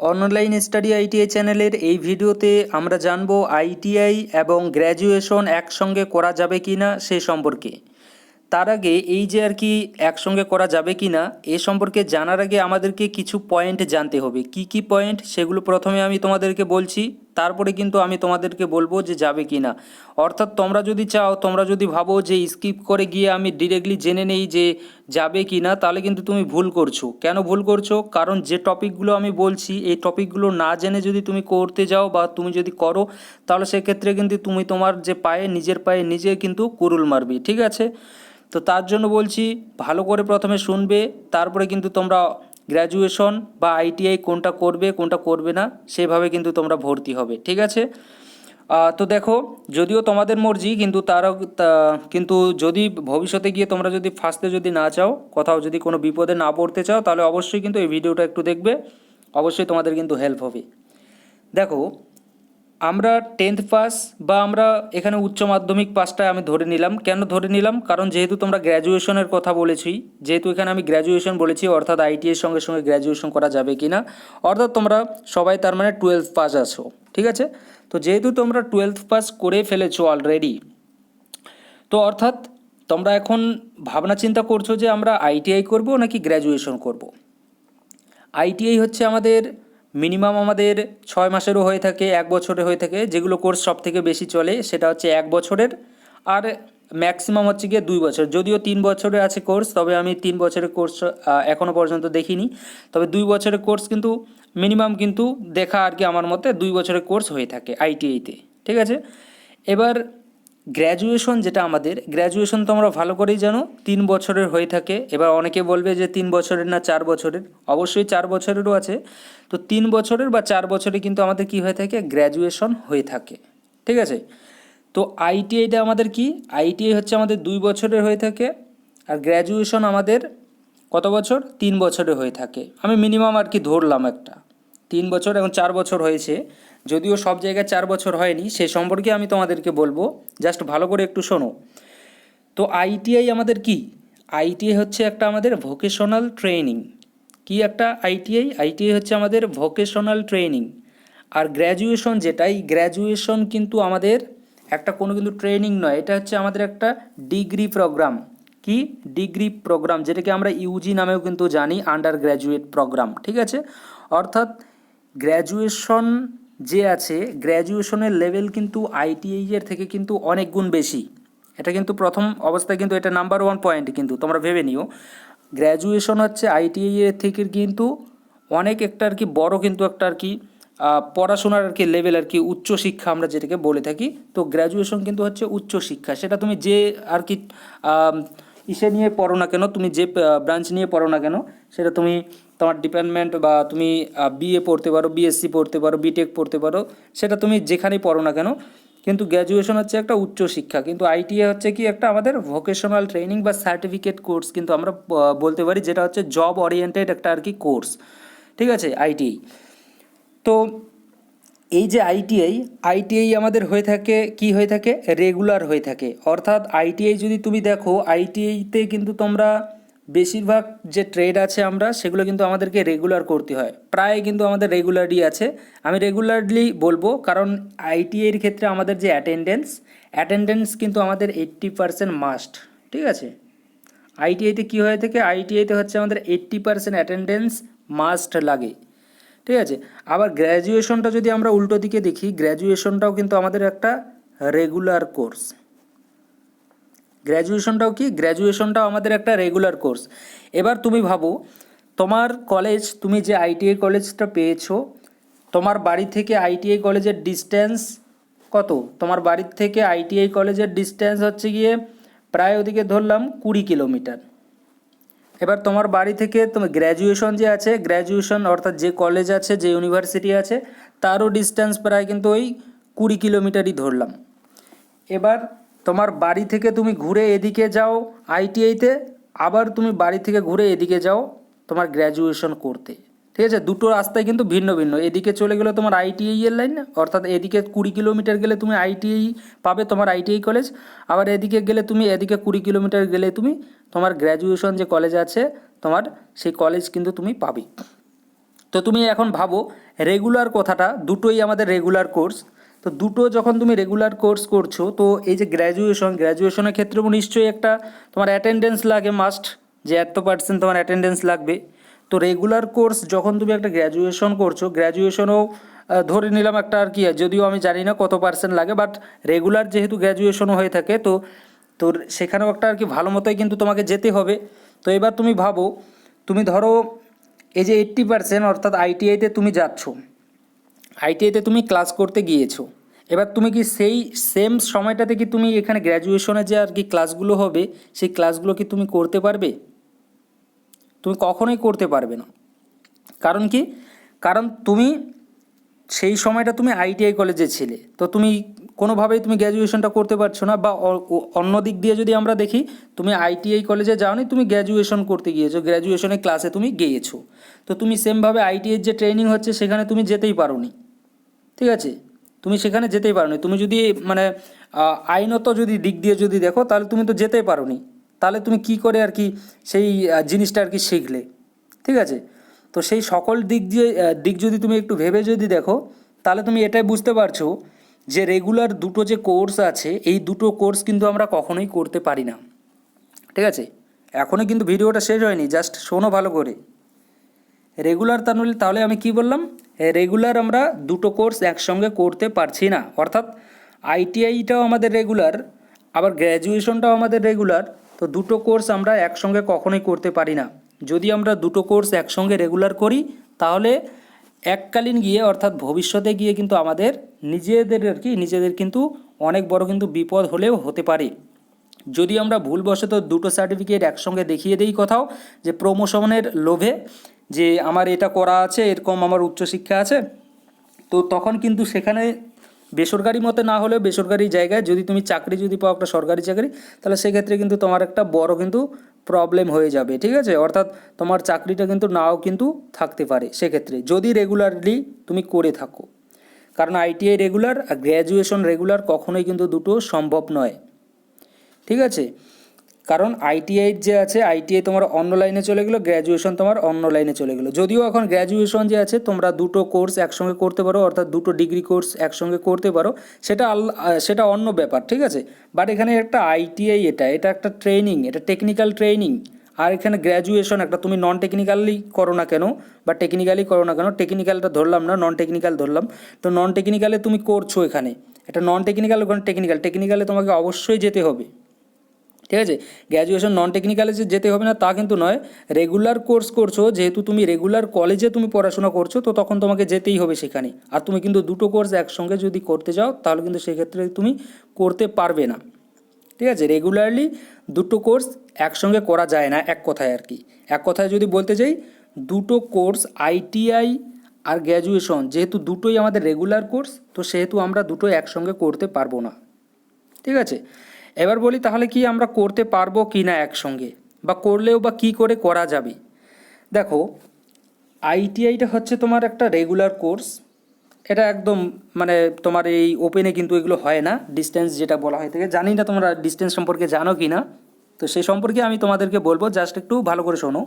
Online study ITI চ্যানেলের এই ভিডিওতে আমরা জানব আইটিআই এবং গ্র্যাজুয়েশন একসঙ্গে করা যাবে কি না সে সম্পর্কে। তার আগে এই যে আর কি একসঙ্গে করা যাবে কি না, এ সম্পর্কে জানার আগে আমাদেরকে কিছু পয়েন্ট জানতে হবে। কি কি পয়েন্ট সেগুলো প্রথমে আমি তোমাদেরকে বলছি। তারপরে কিন্তু আমি তোমাদেরকে বলব যে যাবে কি না অর্থাৎ তোমরা যদি চাও, তোমরা যদি ভাবো যে স্কিপ করে গিয়ে আমি ডিরেক্টলি জেনে নেই যে যাবে কি না তাহলে কিন্তু তুমি ভুল করছ। কেন ভুল করছ? কারণ যে টপিকগুলো আমি বলছি, এই টপিকগুলো না জেনে যদি তুমি করতে যাও বা তুমি যদি করো, তাহলে সেক্ষেত্রে কিন্তু তুমি তোমার যে পায়ে, নিজের পায়ে নিজে কিন্তু কুরুল মারবি, ঠিক আছে? তো তার জন্য বলছি, ভালো করে প্রথমে শুনবে, তারপরে কিন্তু তোমরা গ্র্যাজুয়েশন বা আইটিআই কোনটা করবে কোনটা করবে না, সেভাবে কিন্তু তোমরা ভর্তি হবে, ঠিক আছে? তো দেখো, যদিও তোমাদের মর্জি, কিন্তু তারও কিন্তু যদি ভবিষ্যতে গিয়ে তোমরা যদি ফার্স্টে যদি না চাও, কোথাও যদি কোনো বিপদে না পড়তে চাও, তাহলে অবশ্যই কিন্তু এই ভিডিওটা একটু দেখবে, অবশ্যই তোমাদের কিন্তু হেল্প হবে। দেখো আমরা টেন্থ পাস বা আমরা এখানে উচ্চ মাধ্যমিক পাসটা আমি ধরে নিলাম। কেন ধরে নিলাম? কারণ যেহেতু তোমরা গ্র্যাজুয়েশনের কথা বলেছি, যেহেতু এখানে আমি গ্র্যাজুয়েশন বলেছি, অর্থাৎ আইটি এর সঙ্গে সঙ্গে গ্র্যাজুয়েশন করা যাবে কি না অর্থাৎ তোমরা সবাই তার মানে টুয়েলভ পাস আছো, ঠিক আছে? তো যেহেতু তোমরা টুয়েলভ পাস করে ফেলেছো অলরেডি তো অর্থাৎ তোমরা এখন ভাবনা চিন্তা করছ যে আমরা আইটিআই করব নাকি গ্র্যাজুয়েশন করব? আইটিআই হচ্ছে আমাদের মিনিমাম আমাদের ছয় মাসেরও হয়ে থাকে, এক বছরের হয়ে থাকে, যেগুলো কোর্স সব থেকে বেশি চলে, সেটা হচ্ছে এক বছরের। আর ম্যাক্সিমাম হচ্ছে গিয়ে দুই বছর। যদিও তিন বছরের আছে কোর্স, তবে আমি তিন বছরের কোর্স এখনও পর্যন্ত দেখিনি। তবে দুই বছরের কোর্স কিন্তু মিনিমাম কিন্তু দেখা আর কি আমার মতে দুই বছরের কোর্স হয়ে থাকে, আইটিআইতে। ঠিক আছে? এবার গ্র্যাজুয়েশন যেটা আমাদের গ্র্যাজুয়েশন তো আমরা ভালো করেই জানো, তিন বছরের হয়ে থাকে। এবার অনেকে বলবে যে তিন বছরের না চার বছরের। অবশ্যই চার বছরেরও আছে। তো তিন বছরের বা চার বছরে কিন্তু আমাদের কি হয়ে থাকে? গ্র্যাজুয়েশন হয়ে থাকে। ঠিক আছে? তো আইটিআইটা আমাদের কি? আইটিআই হচ্ছে আমাদের দুই বছরের হয়ে থাকে। আর গ্র্যাজুয়েশন আমাদের কত বছর? তিন বছরের হয়ে থাকে। আমি মিনিমাম আর কি ধরলাম একটা। তিন বছর এখন চার বছর হয়েছে। যদিও সব জায়গায় চার বছর হয়নি, সে সম্পর্কে আমি তোমাদেরকে বলব। জাস্ট ভালো করে একটু শোনো। তো আইটিআই আমাদের কি? আইটিআই হচ্ছে একটা আমাদের ভোকেশনাল ট্রেনিং কি একটা আইটিআই? আইটিআই হচ্ছে আমাদের ভোকেশনাল ট্রেনিং আর গ্র্যাজুয়েশন যেটাই গ্র্যাজুয়েশন কিন্তু আমাদের একটা কোনো কিন্তু ট্রেনিং নয়, এটা হচ্ছে আমাদের একটা ডিগ্রি প্রোগ্রাম কি? ডিগ্রি প্রোগ্রাম যেটাকে আমরা ইউজি নামেও কিন্তু জানি আন্ডার গ্র্যাজুয়েট প্রোগ্রাম ঠিক আছে? অর্থাৎ গ্র্যাজুয়েশন যে আছে গ্র্যাজুয়েশনের লেভেল কিন্তু আইটিআইয়ের থেকে কিন্তু অনেক গুণ বেশি। এটা কিন্তু প্রথম অবস্থায় কিন্তু এটা নাম্বার ওয়ান পয়েন্ট কিন্তু, তোমরা ভেবে নিও। গ্র্যাজুয়েশন হচ্ছে আইটিআইয়ের থেকে কিন্তু অনেক একটা আর কি বড় কিন্তু একটা আর কি পড়াশোনার আর কি লেভেল আর কি উচ্চশিক্ষা আমরা যেটাকে বলে থাকি। তো গ্র্যাজুয়েশন কিন্তু হচ্ছে উচ্চশিক্ষা সেটা তুমি যে আর কি ইসে নিয়ে পড়ো না কেন? তুমি যে ব্রাঞ্চ নিয়ে পড়ো না কেন? সেটা তুমি তোমার ডিপার্টমেন্ট বা তুমি বিএ পড়তে পারো বিএসসি পড়তে পারো বিটেক পড়তে পারো, সেটা তুমি যেখানেই পড়ো না কেন, কিন্তু গ্র্যাজুয়েশন হচ্ছে একটা উচ্চ শিক্ষা। কিন্তু আইটিআই হচ্ছে কি একটা আমাদের ভোকেশনাল ট্রেনিং বা সার্টিফিকেট কোর্স কিন্তু আমরা বলতে পারি যেটা হচ্ছে জব ওরিয়েন্টেড একটা আর কি কোর্স ঠিক আছে আইটিআই তো এই যে আইটিআই আইটিআই আমাদের হয়ে থাকে, কি হয়ে থাকে? রেগুলার হয়ে থাকে। অর্থাৎ আইটিআই যদি তুমি দেখো আইটিআইতে কিন্তু তোমরা বেশিরভাগ যে ট্রেড আছে আমরা, সেগুলো কিন্তু আমাদেরকে রেগুলার করতে হয়। প্রায় কিন্তু আমাদের রেগুলারই আছে। আমি রেগুলারলি বলব, কারণ আইটিআইয়ের ক্ষেত্রে আমাদের যে অ্যাটেন্ডেন্স অ্যাটেন্ডেন্স কিন্তু আমাদের এইট্টি পারসেন্ট মাস্ট ঠিক আছে? আইটিআইতে কী হয়ে থাকে? আইটিআইতে হচ্ছে আমাদের এইট্টি পারসেন্ট অ্যাটেন্ডেন্স মাস্ট লাগে। ঠিক আছে? আবার গ্র্যাজুয়েশনটা যদি আমরা উল্টো দিকে দেখি গ্র্যাজুয়েশনটাও কিন্তু আমাদের একটা রেগুলার কোর্স গ্র্যাজুয়েশনটাও কি? গ্র্যাজুয়েশনটাও আমাদের একটা রেগুলার কোর্স এবার তুমি ভাবো, তোমার কলেজ তুমি যে আইটিআই কলেজটা পেয়েছ, তোমার বাড়ি থেকে আইটিআই কলেজের ডিস্টেন্স কত? তোমার বাড়ির থেকে আইটিআই কলেজের ডিস্টেন্স হচ্ছে গিয়ে, প্রায় ওদিকে ধরলাম কুড়ি কিলোমিটার এবার তোমার বাড়ি থেকে তোমার গ্র্যাজুয়েশন যে আছে গ্র্যাজুয়েশন অর্থাৎ যে কলেজ আছে, যে ইউনিভার্সিটি আছে, তারও ডিস্ট্যান্স প্রায় কিন্তু ওই কুড়ি কিলোমিটারই ধরলাম। এবার তোমার বাড়ি থেকে তুমি ঘুরে এদিকে যাও আইটিআইতে আবার তুমি বাড়ি থেকে ঘুরে এদিকে যাও তোমার গ্র্যাজুয়েশন করতে। ঠিক আছে? দুটো রাস্তায় কিন্তু ভিন্ন ভিন্ন। এদিকে চলে গেলে তোমার আইটিআই এর লাইন অর্থাৎ এদিকে কুড়ি কিলোমিটার গেলে তুমি আইটিআই পাবে তোমার আইটিআই কলেজ আবার এদিকে গেলে তুমি, এদিকে কুড়ি কিলোমিটার গেলে তুমি তোমার গ্র্যাজুয়েশন যে কলেজ আছে, তোমার সেই কলেজ কিন্তু তুমি পাবে। তো তুমি এখন ভাবো রেগুলার কথাটা, দুটোই আমাদের রেগুলার কোর্স তো দুটো যখন তুমি রেগুলার কোর্স করছ, তো এই যে গ্র্যাজুয়েশন গ্র্যাজুয়েশনের ক্ষেত্রেও নিশ্চয়ই একটা তোমার অ্যাটেন্ডেন্স লাগে মাস্ট যে এত পার্সেন্ট তোমার অ্যাটেন্ডেন্স লাগবে। তো রেগুলার কোর্স যখন তুমি একটা গ্র্যাজুয়েশন করছ গ্র্যাজুয়েশনও ধরে নিলাম একটা আর কি, যদিও আমি জানি না কত পার্সেন্ট লাগে বাট রেগুলার যেহেতু গ্র্যাজুয়েশনও হয়ে থাকে, তো তোর সেখানেও একটা আর কি ভালো মতোই কিন্তু তোমাকে যেতে হবে। তো এবার তুমি ভাবো, তুমি ধরো এই যে এইট্টি পার্সেন্ট অর্থাৎ আইটিআইতে তুমি যাচ্ছ আইটিআইতে তুমি ক্লাস করতে গিয়েছো, এবার তুমি কি সেই সেম সময়টাতে কি তুমি এখানে গ্র্যাজুয়েশনে যে আর কি ক্লাসগুলো হবে, সেই ক্লাসগুলো কি তুমি করতে পারবে? তুমি কখনোই করতে পারবে না। কারণ কি? কারণ তুমি সেই সময়টা তুমি আইটিআই কলেজে ছিলে। তো তুমি কোনোভাবেই তুমি গ্র্যাজুয়েশনটা করতে পারছ না বা অন্য দিক দিয়ে যদি আমরা দেখি, তুমি আইটিআই কলেজে যাওনি, তুমি গ্র্যাজুয়েশন করতে গিয়েছো। গ্র্যাজুয়েশনের ক্লাসে তুমি গিয়েছো। তো তুমি সেমভাবে আইটিআইয়ের যে ট্রেনিং হচ্ছে, সেখানে তুমি যেতেই পারোনি। ঠিক আছে? তুমি সেখানে যেতেই পারোনি। তুমি যদি মানে আইনত যদি দিক দিয়ে যদি দেখো, তাহলে তুমি তো যেতেই পারোনি। তাহলে তুমি কি করে আর কি সেই জিনিসটা আর কি শিখলে? ঠিক আছে? তো সেই সকল দিক দিয়ে দিক যদি তুমি একটু ভেবে যদি দেখো, তাহলে তুমি এটাই বুঝতে পারছ যে রেগুলার দুটো যে কোর্স আছে, এই দুটো কোর্স কিন্তু আমরা কখনোই করতে পারি না। ঠিক আছে? এখনও কিন্তু ভিডিওটা শেষ হয়নি জাস্ট শোনো ভালো করে। রেগুলার তাহলে তাহলে আমি কি বললাম? রেগুলার আমরা দুটো কোর্স একসঙ্গে করতে পারছি না। অর্থাৎ আইটিআইটাও আমাদের রেগুলার আবার গ্র্যাজুয়েশনটাও আমাদের রেগুলার তো দুটো কোর্স আমরা একসঙ্গে কখনোই করতে পারি না। যদি আমরা দুটো কোর্স একসঙ্গে রেগুলার করি, তাহলে এককালীন গিয়ে অর্থাৎ ভবিষ্যতে গিয়ে কিন্তু আমাদের নিজেদের আর কি, নিজেদের কিন্তু অনেক বড় কিন্তু বিপদ হলেও হতে পারে। যদি আমরা ভুলবশত দুটো সার্টিফিকেট একসঙ্গে দেখিয়ে দিই কোথাও, যে প্রমোশনের লোভে, যে আমার এটা করা আছে, এরকম আমার উচ্চশিক্ষা আছে, তো তখন কিন্তু সেখানে বেসরকারি মতে না হলেও বেসরকারি জায়গায় যদি তুমি চাকরি যদি পাও একটা সরকারি চাকরি, তাহলে সেক্ষেত্রে কিন্তু তোমার একটা বড় কিন্তু প্রবলেম হয়ে যাবে, ঠিক আছে? অর্থাৎ তোমার চাকরিটা কিন্তু নাও কিন্তু থাকতে পারে সেক্ষেত্রে, যদি রেগুলারলি তুমি করে থাকো। কারণ আইটিআই রেগুলার আর গ্র্যাজুয়েশন রেগুলার কখনোই কিন্তু দুটো সম্ভব নয়, ঠিক আছে? কারণ আইটিআই যে আছে আইটিআই তোমার অন্য লাইনে চলে গেলো গ্র্যাজুয়েশন তোমার অন্য লাইনে চলে গেলো। যদিও এখন গ্র্যাজুয়েশন যে আছে, তোমরা দুটো কোর্স একসঙ্গে করতে পারো, অর্থাৎ দুটো ডিগ্রি কোর্স একসঙ্গে করতে পারো, সেটা সেটা অন্য ব্যাপার, ঠিক আছে? বাট এখানে একটা আইটিআই এটা এটা একটা ট্রেনিং এটা টেকনিক্যাল ট্রেনিং আর এখানে গ্র্যাজুয়েশন একটা, তুমি নন টেকনিক্যালি করো না কেন, বা টেকনিক্যালি করো না কেন টেকনিক্যালটা ধরলাম না নন টেকনিক্যাল ধরলাম। তো নন টেকনিক্যালে তুমি করছ এখানে এটা নন টেকনিক্যাল ওখানে টেকনিক্যাল টেকনিক্যালে তোমাকে অবশ্যই যেতে হবে। ঠিক আছে? গ্র্যাজুয়েশন নন টেকনিক্যালে যে যেতে হবে না, তা কিন্তু নয়। রেগুলার কোর্স করছ, যেহেতু তুমি রেগুলার কলেজে তুমি পড়াশোনা করছ, তো তখন তোমাকে যেতেই হবে সেখানে। আর তুমি কিন্তু দুটো কোর্স একসঙ্গে যদি করতে যাও, তাহলে কিন্তু সেক্ষেত্রে তুমি করতে পারবে না। ঠিক আছে? রেগুলারলি দুটো কোর্স একসঙ্গে করা যায় না, এক কথায় আর কি। এক কথায় যদি বলতে চাই দুটো কোর্স আইটিআই আর গ্র্যাজুয়েশন যেহেতু দুটোই আমাদের রেগুলার কোর্স তো সেহেতু আমরা দুটোই একসঙ্গে করতে পারব না। ঠিক আছে? এবার বলি তাহলে কি আমরা করতে পারব কি না একসঙ্গে? বা করলেও বা কি করে করা যাবে? দেখো আইটিআইটা হচ্ছে তোমার একটা রেগুলার কোর্স এটা একদম মানে তোমার এই ওপেনে কিন্তু এগুলো হয় না। ডিস্টেন্স যেটা বলা হয়ে থাকে জানি না তোমরা ডিস্টেন্স সম্পর্কে জানো কি না। তো সেই সম্পর্কে আমি তোমাদেরকে বলব জাস্ট একটু ভালো করে শোনো।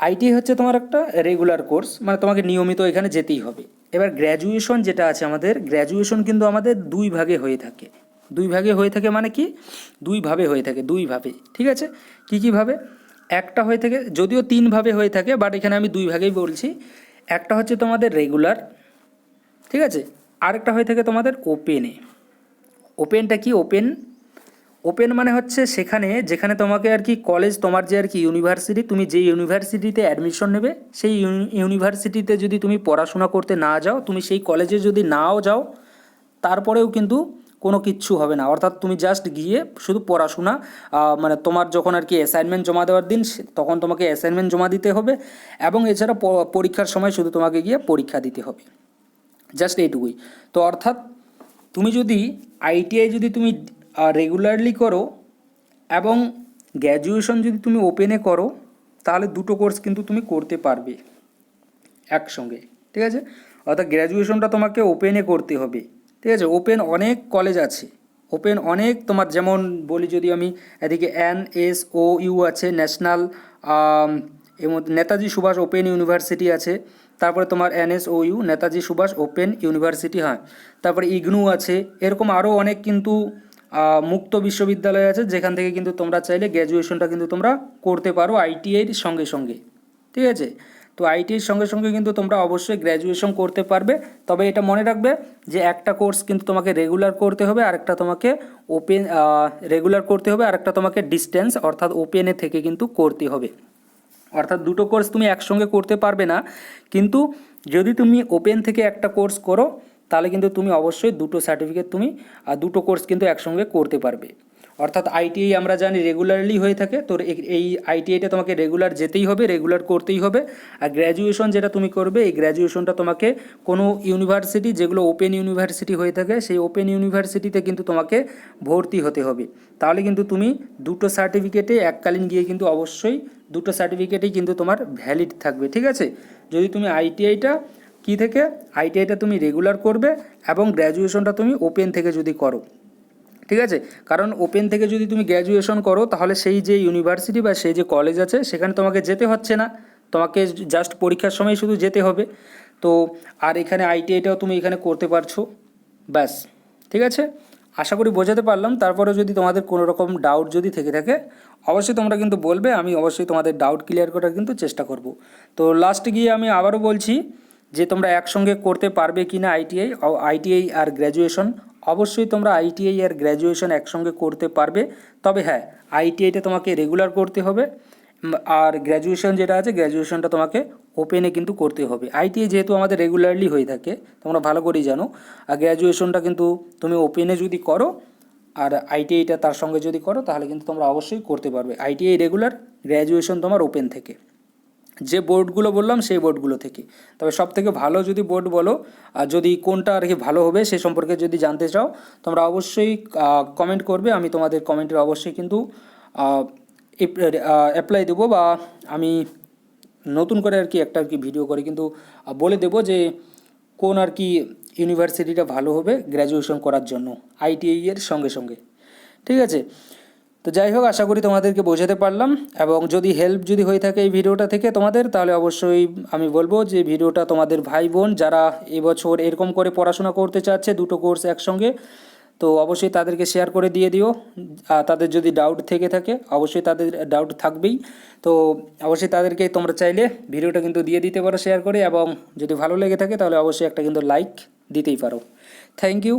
আইটি হচ্ছে তোমার একটা রেগুলার কোর্স মানে তোমাকে নিয়মিত এখানে যেতেই হবে। এবার গ্র্যাজুয়েশন যেটা আছে আমাদের গ্র্যাজুয়েশন কিন্তু আমাদের দুই ভাগে হয়ে থাকে। দুই ভাগে হয়ে থাকে মানে কি? দুই ভাবে হয়ে থাকে, দুই ভাবে, ঠিক আছে? কী কী ভাবে? একটা হয়ে থাকে, যদিও তিন ভাবে হয়ে থাকে বাট এখানে আমি দুই ভাগেই বলছি। একটা হচ্ছে তোমাদের রেগুলার ঠিক আছে? আরেকটা হয়ে থাকে তোমাদের ওপেনে ওপেনটা কি? ওপেন ওপেন মানে হচ্ছে সেখানে, যেখানে তোমাকে আর কি কলেজ তোমার যে আর কি ইউনিভার্সিটি তুমি যে ইউনিভার্সিটিতে অ্যাডমিশন নেবে, সেই ইউনিভার্সিটিতে যদি তুমি পড়াশোনা করতে না যাও, তুমি সেই কলেজে যদি নাও যাও, তারপরেও কিন্তু কোনো কিচ্ছু হবে না। অর্থাৎ তুমি জাস্ট গিয়ে শুধু পড়াশোনা মানে তোমার যখন আর কি অ্যাসাইনমেন্ট জমা দেওয়ার দিন তখন তোমাকে অ্যাসাইনমেন্ট জমা দিতে হবে এবং এছাড়া পরীক্ষার সময় শুধু তোমাকে গিয়ে পরীক্ষা দিতে হবে। জাস্ট এইটুকুই। তো অর্থাৎ তুমি যদি আইটিআই যদি তুমি রেগুলারলি করো এবং গ্র্যাজুয়েশন যদি তুমি ওপেনে করো, তাহলে দুটো কোর্স কিন্তু তুমি করতে পারবে একসঙ্গে, ঠিক আছে? অর্থাৎ গ্র্যাজুয়েশনটা তোমাকে ওপেনে করতে হবে। ঠিক আছে? ওপেন অনেক কলেজ আছে। ওপেন অনেক তোমার যেমন বলি যদি আমি এদিকে এন এস ও ইউ আছে ন্যাশনাল মধ্যে নেতাজি সুভাষ ওপেন ইউনিভার্সিটি আছে। তারপরে তোমার NSOU Netaji Subhas open university হয়। তারপরে ইগনু আছে। এরকম আরও অনেক কিন্তু মুক্ত বিশ্ববিদ্যালয় আছে, যেখান থেকে কিন্তু তোমরা চাইলে গ্র্যাজুয়েশনটা কিন্তু তোমরা করতে পারো আইটিআইয়ের সঙ্গে সঙ্গে। ঠিক আছে? তো আইটির সঙ্গে সঙ্গে কিন্তু তোমরা অবশ্যই গ্র্যাজুয়েশন করতে পারবে। তবে এটা মনে রাখবে যে একটা কোর্স কিন্তু তোমাকে রেগুলার করতে হবে, আরেকটা তোমাকে ওপেন রেগুলার করতে হবে, আরেকটা তোমাকে ডিস্টেন্স অর্থাৎ ওপেনে থেকে কিন্তু করতে হবে। অর্থাৎ দুটো কোর্স তুমি একসঙ্গে করতে পারবে না, কিন্তু যদি তুমি ওপেন থেকে একটা কোর্স করো, তাহলে কিন্তু তুমি অবশ্যই দুটো সার্টিফিকেট তুমি দুটো কোর্স কিন্তু একসঙ্গে করতে পারবে। অর্থাৎ আইটিআই আমরা জানি রেগুলারলি হয়ে থাকে, তো এ- এই আইটিআইটা তোমাকে রেগুলার যেতেই হবে রেগুলার করতেই হবে। আর গ্র্যাজুয়েশন যেটা তুমি করবে, এই গ্র্যাজুয়েশনটা তোমাকে কোনো ইউনিভার্সিটি যেগুলো ওপেন ইউনিভার্সিটি হয়ে থাকে, সেই ওপেন ইউনিভার্সিটিতে কিন্তু তোমাকে ভর্তি হতে হবে। তাহলে কিন্তু তুমি দুটো সার্টিফিকেটে এককালীন গিয়ে কিন্তু অবশ্যই দুটো সার্টিফিকেটেই কিন্তু তোমার ভ্যালিড থাকবে, ঠিক আছে? যদি তুমি আইটিআইটা কি থেকে আইটিআইটা তুমি রেগুলার করবে এবং গ্র্যাজুয়েশনটা তুমি ওপেন থেকে যদি করো। ঠিক আছে? কারণ ওপেন থেকে যদি তুমি গ্র্যাজুয়েশন করো, তাহলে সেই যে ইউনিভার্সিটি বা সেই যে কলেজ আছে, সেখানে তোমাকে যেতে হচ্ছে না। তোমাকে জাস্ট পরীক্ষার সময় শুধু যেতে হবে। তো আর এখানে আইটিআইটাও তুমি এখানে করতে পারছ। ব্যাস। ঠিক আছে? আশা করি বোঝাতে পারলাম। তারপরে যদি তোমাদের কোনো রকম ডাউট যদি থেকে থাকে, অবশ্যই তোমরা কিন্তু বলবে। আমি অবশ্যই তোমাদের ডাউট ক্লিয়ার করার কিন্তু চেষ্টা করব। তো লাস্টে গিয়ে আমি আবারও বলছি যে, তোমরা একসঙ্গে করতে পারবে কি না আইটিআই আইটিআই আর গ্র্যাজুয়েশন অবশ্যই তোমরা আইটিআই আর গ্র্যাজুয়েশন একসঙ্গে করতে পারবে। তবে হ্যাঁ আইটিআইটা তোমাকে রেগুলার করতে হবে। আর গ্র্যাজুয়েশন যেটা আছে গ্র্যাজুয়েশনটা তোমাকে ওপেনে কিন্তু করতে হবে। আইটিআই যেহেতু আমাদের রেগুলারলি হয়ে থাকে, তোমরা ভালো করেই জানো। আর গ্র্যাজুয়েশনটা কিন্তু তুমি ওপেনে যদি করো, আর আইটিআইটা তার সঙ্গে যদি করো, তাহলে কিন্তু তোমরা অবশ্যই করতে পারবে। আইটিআই রেগুলার গ্র্যাজুয়েশন তোমার ওপেন থেকে। যে বোর্ডগুলো বললাম সেই বোর্ডগুলো থেকে। তবে সব থেকে ভালো যদি বোর্ড বলো, আর যদি কোনটা আর কি ভালো হবে সে সম্পর্কে যদি জানতে চাও, তোমরা অবশ্যই কমেন্ট করবে, আমি তোমাদের কমেন্টের অবশ্যই কিন্তু অ্যাপ্লাই দেবো বা আমি নতুন করে আর কি একটা আর কি ভিডিও করে কিন্তু বলে দেবো যে কোন আর কি ইউনিভার্সিটিটা ভালো হবে গ্র্যাজুয়েশন করার জন্য আইটিআই এর সঙ্গে সঙ্গে। ঠিক আছে? তো যাই হোক, আশা করি তোমাদেরকে বোঝাতে পারলাম। এবং যদি হেল্প যদি হয়ে থাকে এই ভিডিওটা থেকে তোমাদের, তাহলে অবশ্যই আমি বলব যে ভিডিওটা তোমাদের ভাই বোন যারা এবছর এরকম করে পড়াশোনা করতে চাচ্ছে, দুটো কোর্স একসঙ্গে, তো অবশ্যই তাদেরকে শেয়ার করে দিয়ে দিও। তাদের যদি ডাউট থেকে থাকে, অবশ্যই তাদের ডাউট থাকবেই। তো অবশ্যই তাদেরকে তোমরা চাইলে ভিডিওটা কিন্তু দিয়ে দিতে পারো শেয়ার করে। এবং যদি ভালো লেগে থাকে, তাহলে অবশ্যই একটা কিন্তু লাইক দিতেই পারো। Thank you